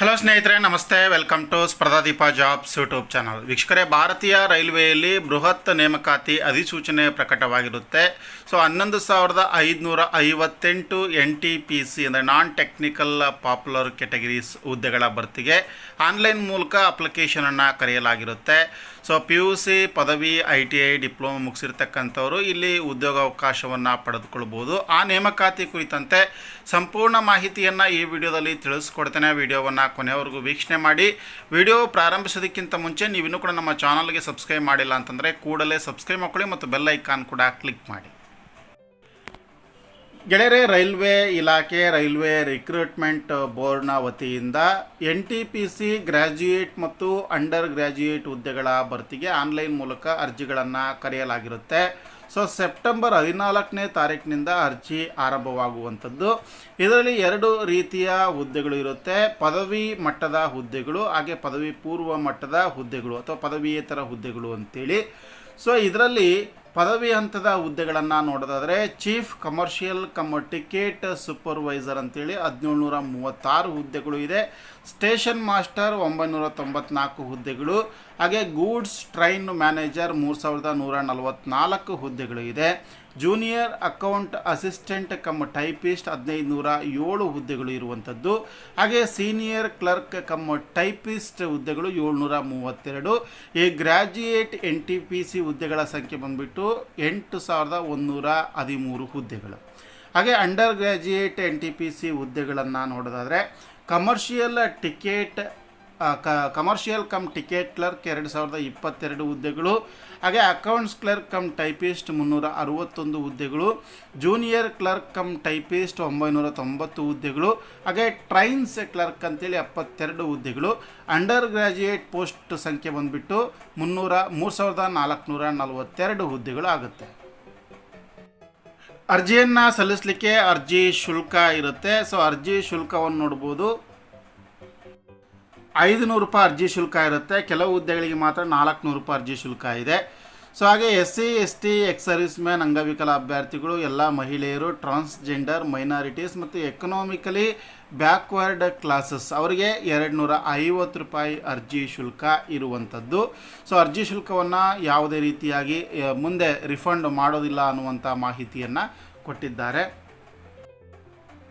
Hello ಸ್ನೇಹಿತರೆ, ನಮಸ್ತೆ. Welcome to Spardhadeepa jobs YouTube channel ವೀಕ್ಷಕರೇ, ಭಾರತೀಯ ರೈಲ್ವೆಯಲ್ಲಿ ಬೃಹತ್ ನೇಮಕಾತಿ ಅಧಿಸೂಚನೆ ಪ್ರಕಟವಾಗಿರುತ್ತೆ. ಸೊ ಹನ್ನೊಂದು ಸಾವಿರದ ಐದುನೂರ ಐವತ್ತೆಂಟು ಎನ್ ಟಿ ಪಿ ಸಿ ಅಂದರೆ ನಾನ್ ಟೆಕ್ನಿಕಲ್ ಪಾಪ್ಯುಲರ್ ಕೆಟಗರೀಸ್ ಹುದ್ದೆಗಳ ಭರ್ತಿಗೆ ಆನ್ಲೈನ್ ಮೂಲಕ ಅಪ್ಲಿಕೇಶನನ್ನು ಕರೆಯಲಾಗಿರುತ್ತೆ. ಸೊ ಪಿ ಯು ಸಿ ಪದವಿ ಐ ಟಿ ಐ ಡಿಪ್ಲೊಮಾ ಮುಗಿಸಿರ್ತಕ್ಕಂಥವರು ಇಲ್ಲಿ ಉದ್ಯೋಗಾವಕಾಶವನ್ನು ಪಡೆದುಕೊಳ್ಬೋದು. ಆ ನೇಮಕಾತಿ ಕುರಿತಂತೆ ಸಂಪೂರ್ಣ ಮಾಹಿತಿಯನ್ನು ಈ ವಿಡಿಯೋದಲ್ಲಿ ತಿಳಿಸ್ಕೊಡ್ತೇನೆ. ವಿಡಿಯೋವನ್ನು ಕೊನೆಯವರೆಗೂ ವೀಕ್ಷಣೆ ಮಾಡಿ. ವಿಡಿಯೋ ಪ್ರಾರಂಭಿಸೋದಕ್ಕಿಂತ ಮುಂಚೆ ನೀವು ಇನ್ನೂ ಕೂಡ ನಮ್ಮ ಚಾನಲ್ಗೆ ಸಬ್ಸ್ಕ್ರೈಬ್ ಮಾಡಿಲ್ಲ ಅಂತಂದರೆ ಕೂಡಲೇ ಸಬ್ಸ್ಕ್ರೈಬ್ ಮಾಡ್ಕೊಳ್ಳಿ ಮತ್ತು ಬೆಲ್ ಐಕಾನ್ ಕೂಡ ಕ್ಲಿಕ್ ಮಾಡಿ. ಗೆಳೆಯರೆ, ರೈಲ್ವೆ ಇಲಾಖೆ ರೈಲ್ವೆ ರಿಕ್ರೂಟ್ಮೆಂಟ್ ಬೋರ್ಡ್ನ ವತಿಯಿಂದ N T P C graduate ಮತ್ತು ಅಂಡರ್ ಗ್ರ್ಯಾಜುಯೇಟ್ ಹುದ್ದೆಗಳ ಭರ್ತಿಗೆ ಆನ್ಲೈನ್ ಮೂಲಕ ಅರ್ಜಿಗಳನ್ನು ಕರೆಯಲಾಗಿರುತ್ತೆ. ಸೊ ಸೆಪ್ಟೆಂಬರ್ ಹದಿನಾಲ್ಕನೇ ತಾರೀಕಿನಿಂದ ಅರ್ಜಿ ಆರಂಭವಾಗುವಂಥದ್ದು. ಇದರಲ್ಲಿ ಎರಡು ರೀತಿಯ ಹುದ್ದೆಗಳು ಇರುತ್ತೆ. ಪದವಿ ಮಟ್ಟದ ಹುದ್ದೆಗಳು, ಹಾಗೆ ಪದವಿ ಪೂರ್ವ ಮಟ್ಟದ ಹುದ್ದೆಗಳು ಅಥವಾ ಪದವಿಯೇತರ ಹುದ್ದೆಗಳು ಅಂತೇಳಿ. ಸೊ ಇದರಲ್ಲಿ ಪದವಿ ಹಂತದ ಹುದ್ದೆಗಳನ್ನು ನೋಡೋದಾದರೆ chief commercial cum ticket supervisor ಅಂತೇಳಿ ಹದಿನೇಳುನೂರ ಮೂವತ್ತಾರು ಹುದ್ದೆಗಳು ಇದೆ. ಸ್ಟೇಷನ್ ಮಾಸ್ಟರ್ ಒಂಬೈನೂರ ತೊಂಬತ್ನಾಲ್ಕು ಹುದ್ದೆಗಳು. ಹಾಗೆ ಗೂಡ್ಸ್ ಟ್ರೈನ್ ಮ್ಯಾನೇಜರ್ ಮೂರು ಸಾವಿರದ ನೂರ ನಲವತ್ತ್ನಾಲ್ಕು ಹುದ್ದೆಗಳು ಇದೆ. Junior account assistant cum typist ಹದಿನೈದು ನೂರ ಏಳು ಹುದ್ದೆಗಳು ಇರುವಂಥದ್ದು. ಹಾಗೆ ಸೀನಿಯರ್ ಕ್ಲರ್ಕ್ ಕಮ್ ಟೈಪಿಸ್ಟ್ ಹುದ್ದೆಗಳು ಏಳ್ನೂರ ಮೂವತ್ತೆರಡು. ಈ graduate N T P C ಹುದ್ದೆಗಳ ಸಂಖ್ಯೆ ಬಂದುಬಿಟ್ಟು ಎಂಟು ಸಾವಿರದ ಒಂದುನೂರ ಹದಿಮೂರು ಹುದ್ದೆಗಳು. ಹಾಗೆ under graduate N T P C ಹುದ್ದೆಗಳನ್ನು ನೋಡೋದಾದರೆ, ಕಮರ್ಷಿಯಲ್ ಟಿಕೆಟ್ ಕ ಕಮರ್ಷಿಯಲ್ ಕಮ್ ಟಿಕೆಟ್ ಕ್ಲರ್ಕ್ ಎರಡು ಸಾವಿರದ ಇಪ್ಪತ್ತೆರಡು ಹುದ್ದೆಗಳು, ಹಾಗೆ ಅಕೌಂಟ್ಸ್ ಕ್ಲರ್ಕ್ ಕಮ್ ಟೈಪಿಸ್ಟ್ ಮುನ್ನೂರ ಅರವತ್ತೊಂದು ಹುದ್ದೆಗಳು ಜೂನಿಯರ್ ಕ್ಲರ್ಕ್ ಕಮ್ ಟೈಪಿಸ್ಟ್ ಒಂಬೈನೂರ ತೊಂಬತ್ತು ಹುದ್ದೆಗಳು, ಹಾಗೆ ಟ್ರೈನ್ಸ್ ಕ್ಲರ್ಕ್ ಅಂತೇಳಿ ಎಪ್ಪತ್ತೆರಡು ಹುದ್ದೆಗಳು. ಅಂಡರ್ ಗ್ರ್ಯಾಜುಯೇಟ್ ಪೋಸ್ಟ್ ಸಂಖ್ಯೆ ಬಂದುಬಿಟ್ಟು ಮುನ್ನೂರ, ಮೂರು ಸಾವಿರದ ನಾಲ್ಕುನೂರ ನಲವತ್ತೆರಡು ಹುದ್ದೆಗಳು ಆಗುತ್ತೆ. ಅರ್ಜಿಯನ್ನು ಸಲ್ಲಿಸಲಿಕ್ಕೆ ಅರ್ಜಿ ಶುಲ್ಕ ಇರುತ್ತೆ. ಸೊ ಅರ್ಜಿ ಶುಲ್ಕವನ್ನು ನೋಡ್ಬೋದು. ಐದುನೂರು ರೂಪಾಯಿ ಅರ್ಜಿ ಶುಲ್ಕ ಇರುತ್ತೆ. ಕೆಲವು ಹುದ್ದೆಗಳಿಗೆ ಮಾತ್ರ ನಾಲ್ಕುನೂರು ರೂಪಾಯಿ ಅರ್ಜಿ ಶುಲ್ಕ ಇದೆ. ಸೊ ಹಾಗೆ S C S T ex man ಅಂಗವಿಕಲ ಅಭ್ಯರ್ಥಿಗಳು, ಎಲ್ಲ ಮಹಿಳೆಯರು, ಟ್ರಾನ್ಸ್ಜೆಂಡರ್, ಮೈನಾರಿಟೀಸ್ ಮತ್ತು ಎಕನಾಮಿಕಲಿ ಬ್ಯಾಕ್ವರ್ಡ್ ಕ್ಲಾಸಸ್ ಅವರಿಗೆ ಎರಡು ನೂರ ಐವತ್ತು ರೂಪಾಯಿ ಅರ್ಜಿ ಶುಲ್ಕ ಇರುವಂಥದ್ದು. ಸೊ ಅರ್ಜಿ ಶುಲ್ಕವನ್ನು ಯಾವುದೇ ರೀತಿಯಾಗಿ ಮುಂದೆ ರಿಫಂಡ್ ಮಾಡೋದಿಲ್ಲ ಅನ್ನುವಂಥ ಮಾಹಿತಿಯನ್ನು ಕೊಟ್ಟಿದ್ದಾರೆ.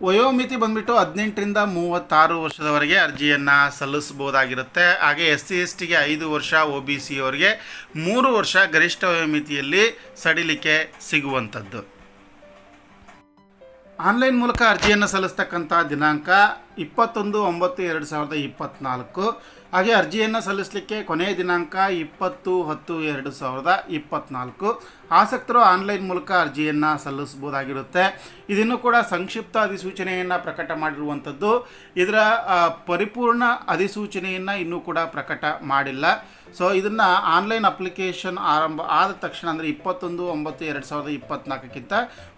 ವಯೋಮಿತಿ ಬಂದ್ಬಿಟ್ಟು ಹದಿನೆಂಟರಿಂದ ಮೂವತ್ತಾರು ವರ್ಷದವರೆಗೆ ಅರ್ಜಿಯನ್ನು ಸಲ್ಲಿಸ್ಬೋದಾಗಿರುತ್ತೆ ಹಾಗೆ ಎಸ್ ಸಿ ಎಸ್ ಟಿಗೆ ಐದು ವರ್ಷ, ಒ ಬಿ ಸಿ ಅವರಿಗೆ ಮೂರು ವರ್ಷ ಗರಿಷ್ಠ ವಯೋಮಿತಿಯಲ್ಲಿ ಸಡಿಲಿಕೆ ಸಿಗುವಂಥದ್ದು. ಆನ್ಲೈನ್ ಮೂಲಕ ಅರ್ಜಿಯನ್ನು ಸಲ್ಲಿಸ್ತಕ್ಕಂಥ ದಿನಾಂಕ ಇಪ್ಪತ್ತೊಂದು, ಒಂಬತ್ತು, ಎರಡು ಸಾವಿರದ ಇಪ್ಪತ್ತ್ನಾಲ್ಕು ಹಾಗೆ ಅರ್ಜಿಯನ್ನು ಸಲ್ಲಿಸಲಿಕ್ಕೆ ಕೊನೆಯ ದಿನಾಂಕ ಇಪ್ಪತ್ತು, ಹತ್ತು, ಎರಡು ಸಾವಿರದ ಇಪ್ಪತ್ತ್ನಾಲ್ಕು ಆಸಕ್ತರು ಆನ್ಲೈನ್ ಮೂಲಕ ಅರ್ಜಿಯನ್ನು ಸಲ್ಲಿಸ್ಬೋದಾಗಿರುತ್ತೆ ಇದನ್ನು ಕೂಡ ಸಂಕ್ಷಿಪ್ತ ಅಧಿಸೂಚನೆಯನ್ನು ಪ್ರಕಟ ಮಾಡಿರುವಂಥದ್ದು. ಇದರ ಪರಿಪೂರ್ಣ ಅಧಿಸೂಚನೆಯನ್ನು ಇನ್ನೂ ಕೂಡ ಪ್ರಕಟ ಮಾಡಿಲ್ಲ. ಸೊ, ಇದನ್ನು ಆನ್ಲೈನ್ ಅಪ್ಲಿಕೇಶನ್ ಆರಂಭ ಆದ ತಕ್ಷಣ ಅಂದರೆ ಇಪ್ಪತ್ತೊಂದು, ಒಂಬತ್ತು, ಎರಡು ಸಾವಿರದ ಇಪ್ಪತ್ತ್ನಾಲ್ಕಕ್ಕಿಂತ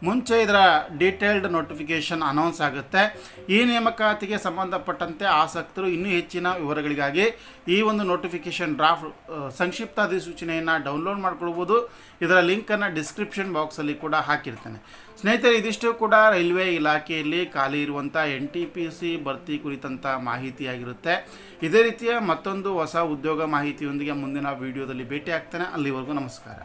ಮುಂಚೆ ಇದರ ಡೀಟೇಲ್ಡ್ ನೋಟಿಫಿಕೇಶನ್ ಅನೌನ್ಸ್ ಆಗುತ್ತೆ. ಈ ನೇಮಕಾತಿಗೆ ಸಂಬಂಧಪಟ್ಟಂತೆ ಆಸಕ್ತರು ಇನ್ನೂ ಹೆಚ್ಚಿನ ವಿವರಗಳಿಗಾಗಿ ಈ ಒಂದು ನೋಟಿಫಿಕೇಷನ್ ಡ್ರಾಫ್ಟ್ ಸಂಕ್ಷಿಪ್ತ ಅಧಿಸೂಚನೆಯನ್ನು ಡೌನ್ಲೋಡ್ ಮಾಡ್ಕೊಳ್ಬೋದು. ಇದರ ಲಿಂಕನ್ನು ಡಿಸ್ಕ್ರಿಪ್ಷನ್ ಬಾಕ್ಸಲ್ಲಿ ಕೂಡ ಹಾಕಿರ್ತೇನೆ. ಸ್ನೇಹಿತರೆ, ಇದಿಷ್ಟು ಕೂಡ ರೈಲ್ವೆ ಇಲಾಖೆಯಲ್ಲಿ ಖಾಲಿ ಇರುವಂಥ ಎನ್ ಟಿ ಪಿ ಸಿ ಭರ್ತಿ ಕುರಿತಂಥ ಮಾಹಿತಿಯಾಗಿರುತ್ತೆ. ಇದೇ ರೀತಿಯ ಮತ್ತೊಂದು ಹೊಸ ಉದ್ಯೋಗ ಮಾಹಿತಿಯೊಂದಿಗೆ ಮುಂದಿನ ವಿಡಿಯೋದಲ್ಲಿ ಭೇಟಿ ಆಗ್ತಾನೆ ಅಲ್ಲಿವರೆಗೂ ನಮಸ್ಕಾರ.